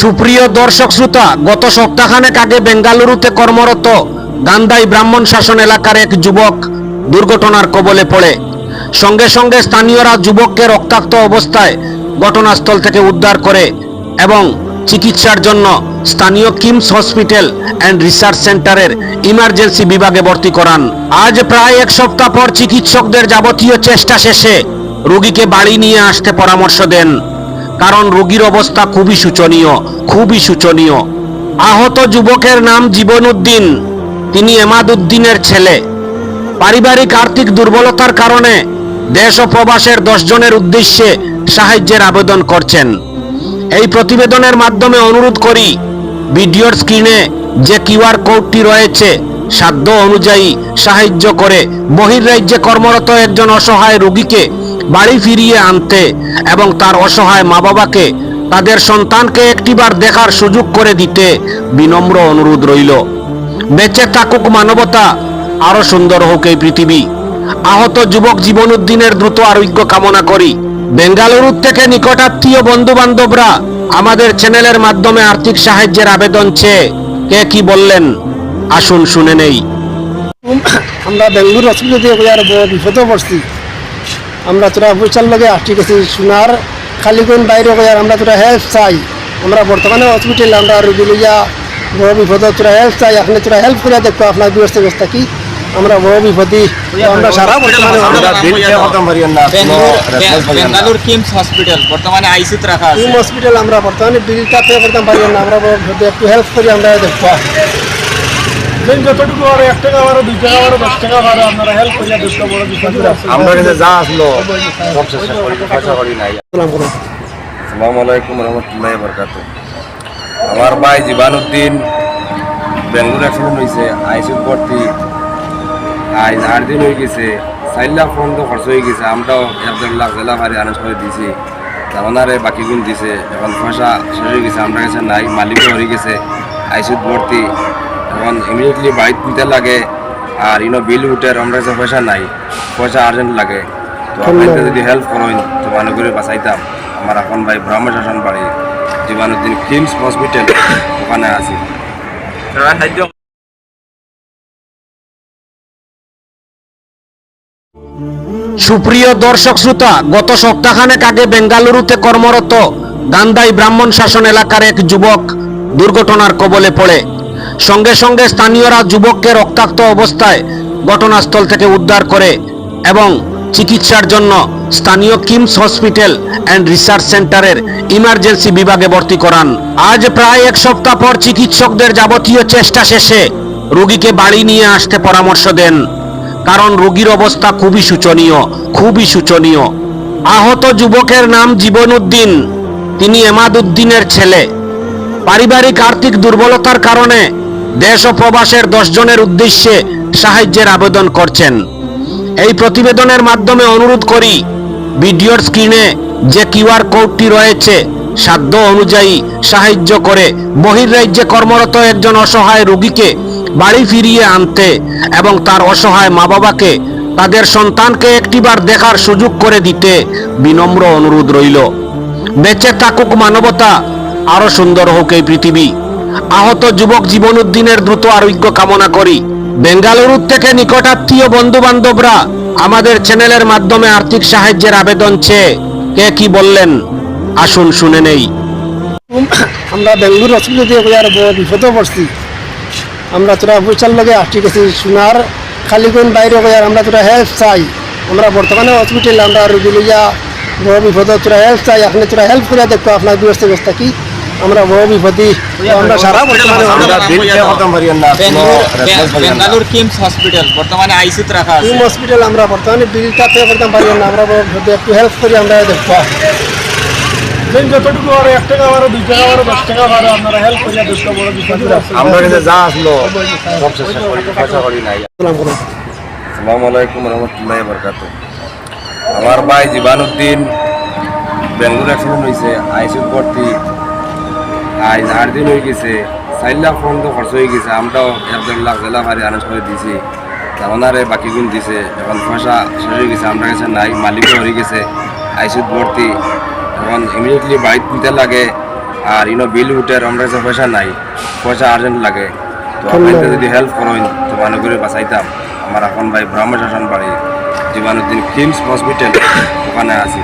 সুপ্রিয় দর্শক শ্রোতা, গত সপ্তাহখানেক আগে বেঙ্গালুরুতে কর্মরত গান্ধাই ব্রাহ্মণ শাসন এলাকার এক যুবক দুর্ঘটনার কবলে পড়ে। সঙ্গে সঙ্গে স্থানীয়রা যুবককে রক্তাক্ত অবস্থায় ঘটনাস্থল থেকে উদ্ধার করে এবং চিকিৎসার জন্য স্থানীয় কিমস হসপিটাল অ্যান্ড রিসার্চ সেন্টারের ইমার্জেন্সি বিভাগে ভর্তি করান। আজ প্রায় এক সপ্তাহ পর চিকিৎসকদের যাবতীয় চেষ্টা শেষে রোগীকে বাড়ি নিয়ে আসতে পরামর্শ দেন। কারণ রোগীর অবস্থা খুবই শোচনীয় খুবই শোচনীয়। আহত যুবকের নাম জীবন উদ্দিন তিনি এমাদ উদ্দিনের ছেলে। পারিবারিক আর্থিক দুর্বলতার কারণে দেশ ও প্রবাসের দশ জনের উদ্দেশ্যে সাহায্যের আবেদন করছেন। এই প্রতিবেদনের মাধ্যমে অনুরোধ করি, ভিডিওর স্ক্রিনে যে কিউআর কোডটি রয়েছে, সাধ্য অনুযায়ী সাহায্য করে। বহির্রাজ্যে কর্মরত একজন অসহায় রোগীকে বাড়ি ফিরিয়ে আনতে এবং তার অসহায় মা বাবাকে তাদের সন্তানকে একটিবার দেখার সুযোগ করে দিতে বিনম্র অনুরোধ রইল। বেঁচে থাকুক মানবতা, আরও সুন্দর হোক এই পৃথিবী। আহত যুবক জীবন উদ্দিনের দ্রুত আরোগ্য কামনা করি। বেঙ্গালুরু থেকে নিকটাত্মীয় বন্ধু বান্ধবরা আমাদের চ্যানেলের মাধ্যমে আর্থিক সাহায্যের আবেদন চেয়ে কে কি বললেন, আসুন শুনে নেই। আমরা বেঙ্গলুর হসপিটাল দিয়ে বিপদে পড়ছি। আমরা তোরা পয়সার লগে আটকে গেছি সোনার খালি কোন বাইরে আর আমরা তোরা হেল্প চাই। আমরা বর্তমানে হসপিটাল আমরা রুগী লইয়া বড় বিপদে তোরা হেল্প চাই। আপনি তোরা হেল্প করে দেখো আপনার ব্যবস্থা ব্যবস্থা কি। আমরা বড় বিপদে আমরা সারা বর্তমানে বেঙ্গালুর কিমস হসপিটাল বর্তমানে আইসিতে রাখা আছে। হসপিটাল আমরা বর্তমানে বিলটা পে করতে পারি না আমরা একটু হেল্প করি আমরা যতটুকু আর এক টাকা দুই টাকা বারো দশ টাকা বারো আপনারা হেল্প করিয়া দেখো বড় বিপদে আমরা কাছে যা আসলো সব শেষ করি নাই। আসসালামু আলাইকুম রহমতুল্লাহ বরকাত। আমার ভাই জীবানুদ্দিন বেঙ্গলোর অ্যাক্সিডেন্ট হয়েছে আইসিউ ভর্তি। আজ আট দিন হয়ে গেছে চার লাখ পর্যন্ত খরচ হয়ে গেছে আমরাও এক দেড় লাখ জেলা ভারি আনাজ করে দিয়েছি। ওনারে বাকি গুণ দিছে এখন পয়সা শেষ হয়ে গেছে আমরা কাছে নাই মালিকও হয়ে গেছে আইসিউ ভর্তি। এখন ইমিডিয়েটলি বাড়িতে দিতে লাগে আর ইনো বিল উঠে আমরা কাছে পয়সা নাই পয়সা আর্জেন্ট লাগে। তো আপনাদের যদি হেল্প করেন তো মনে করে বাঁচাইতাম। আমার এখন ভাই ব্রাহ্ম শাসন বাড়ি জীবানুদ্দিন কিমস হসপিটাল ওখানে আছি। সুপ্রিয় দর্শক শ্রোতা গত সপ্তাহখানেক আগে বেঙ্গালুরুতে কর্মরত গান্ধাই ব্রাহ্মণ শাসন এলাকার এক যুবক দুর্ঘটনার কবলে পড়ে। সঙ্গে সঙ্গে স্থানীয়রা যুবককে রক্তাক্ত অবস্থায় ঘটনাস্থল থেকে উদ্ধার করে এবং চিকিৎসার জন্য স্থানীয় কিমস হসপিটাল অ্যান্ড রিসার্চ সেন্টারের ইমার্জেন্সি বিভাগে ভর্তি করান। আজ প্রায় এক সপ্তাহ পর চিকিৎসকদের যাবতীয় চেষ্টা শেষে রোগীকে বাড়ি নিয়ে আসতে পরামর্শ দেন। কারণ রোগীর অবস্থা খুবই শোচনীয় খুবই শোচনীয় আহত যুবকের নাম জীবন উদ্দিন। তিনি এমাদ উদ্দিনের ছেলে। পারিবারিক আর্থিক দুর্বলতার কারণে দেশ ও প্রবাসের দশ জনের উদ্দেশ্যে সাহায্যের আবেদন করছেন। এই প্রতিবেদনের মাধ্যমে অনুরোধ করি, ভিডিওর স্ক্রিনে যে কিউআর কোডটি রয়েছে, সাধ্য অনুযায়ী সাহায্য করে বহির্রাজ্যে কর্মরত একজন অসহায় রোগীকে বাড়ি ফিরিয়ে আনতে এবং তার অসহায় মা বাবাকে তাদের সন্তানকে একটিবার দেখার সুযোগ করে দিতে বিনম্র অনুরোধ রইল। বেঁচে থাকুক মানবতা আরও সুন্দর হোক এই পৃথিবী। আহত যুবক জীবন উদ্দিনের দ্রুত আরোগ্য কামনা করি। বেঙ্গালুরু থেকে নিকটাত্মীয় বন্ধু বান্ধবরা আমাদের চ্যানেলের মাধ্যমে আর্থিক সাহায্যের আবেদন চেয়ে কে কি বললেন, আসুন শুনে নেই। আমরা বেঙ্গলুর হসপিটাল বিপদে পড়ছি আমরা তোরা পয়সার লগে আটকে গেছি। সোনার খালি কোন বাইরে আর আমরা তোরা হেল্প চাই। আমরা বর্তমানে হসপিটাল আমরা রুগী লইয়া বড় বিপদে তোরা হেল্প চাই। আপনি তোরা হেল্প করে দেখো আপনার ব্যবস্থা কি। আমরা বড় বিপদে আমরা সারা বর্তমানে আমরা বিল পে করতে পারি না। বেঙ্গালুর কিমস হসপিটাল বর্তমানে আইসিতে রাখা আছে। টিম হসপিটাল আমরা বর্তমানে বিলটা পে করতে পারি না। আমরা বড় বিপদে একটু হেল্প করি আমরা দেখো যতটুকু আর এক টাকা বারো দুই টাকা বারো দশ টাকা বারো আপনারা হেল্প করিয়া দেখো বড় বিপদে আমরা কাছে যা আসলো সব শেষ করি পয়সা করি নাই। আসসালামু আলাইকুম। রহমতুল্লাহ বরকাত আমার ভাই জীবানুদ্দিন বেঙ্গলোর অ্যাক্সিডেন্ট হয়েছে আইসিউ ভর্তি। আজ আট দিন হয়ে গেছে চার লাখ পর্যন্ত খরচ হয়ে গেছে আমরাও এক দেড় লাখ জেলা ভারি আনাজ করে দিয়েছি তা ওনারে বাকি গুণ দিছে এখন পয়সা শেষ হয়ে গেছে আমরা কাছে নাই মালিকও হয়ে গেছে আইসিউ ভর্তি এখন ইমিডিয়েটলি বাড়িতে দিতে লাগে আর ইনো বিল উঠে আমরা কাছে পয়সা নাই পয়সা আর্জেন্ট লাগে। তো আপনাকে যদি হেল্প করেন তো মানুষ করে বাঁচাইতাম আমার এখন ভাই ব্রহ্ম শাসন বাড়ি জীবানুদ্দিন কিমস হসপিটাল ওখানে আছি